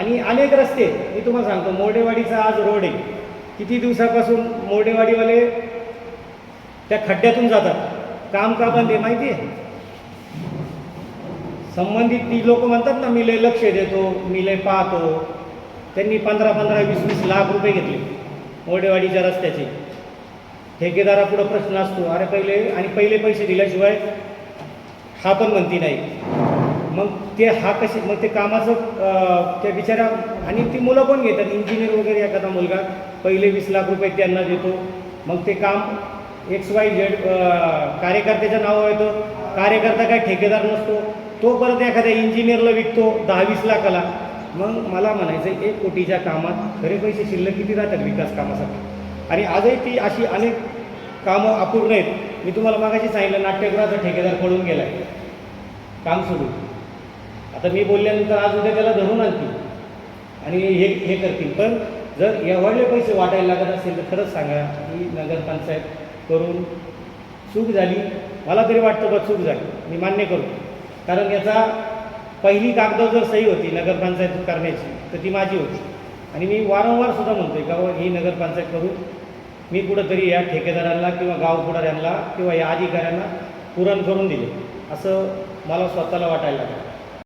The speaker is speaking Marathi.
आणि अनेक रस्ते मी तुम्हाला सांगतो मोर्डेवाडीचा आज रोड आहे. किती दिवसापासून मोर्डेवाडीवाले त्या खड्ड्यातून जातात. काम का बंद आहे माहिती आहे संबंधित ती लोक म्हणतात ना मी लय लक्ष देतो मी लय पाहतो. त्यांनी पंधरा पंधरा वीस वीस लाख रुपये घेतले मोर्डेवाडीच्या रस्त्याचे. ठेकेदारापुढं प्रश्न असतो. अरे पहिले आणि पहिले पैसे दिल्याशिवाय हा पण म्हणती नाही. मग ते हा कसे मग ते कामाचं त्या बिचारा आणि ती मुलं पण घेतात. इंजिनियर वगैरे एखादा मुलगा पहिले वीस लाख रुपये त्यांना देतो. मग ते काम एक्स वाय झेड कार्यकर्त्याच्या नावावर येतं. कार्यकर्ता काय ठेकेदार नसतो. तो परत एखाद्या इंजिनियरला विकतो दहा वीस लाखाला. मग मला म्हणायचं एक कोटीच्या कामात खरे पैसे शिल्लक किती राहतात विकास कामासाठी? आणि आजही ती अशी अनेक कामं अपूर्ण आहेत. मी तुम्हाला मागाशी सांगितलं नाट्यगृहाचा ठेकेदार पडून गेला आहे काम सुरू. आता मी बोलल्यानंतर आज उद्या त्याला धरून आणतील. आणि हे हे करतील. पण जर एवढे पैसे वाटायला लागत असेल तर खरंच सांगा की नगरपंचायत करून चूक झाली. मला तरी वाटतं बा चूक झाली. मी मान्य करतो कारण याचा पहिली कागद जर सही होती नगरपंचायत करण्याची तर ती माझी होती. आणि मी वारंवार सुद्धा म्हणतोय का ही नगरपंचायत करून मी कुठंतरी या ठेकेदारांना किंवा गाव पुढाऱ्यांना किंवा या अधिकाऱ्यांना पुरण करून दिले. असं मला स्वतःला वाटायला लागलं.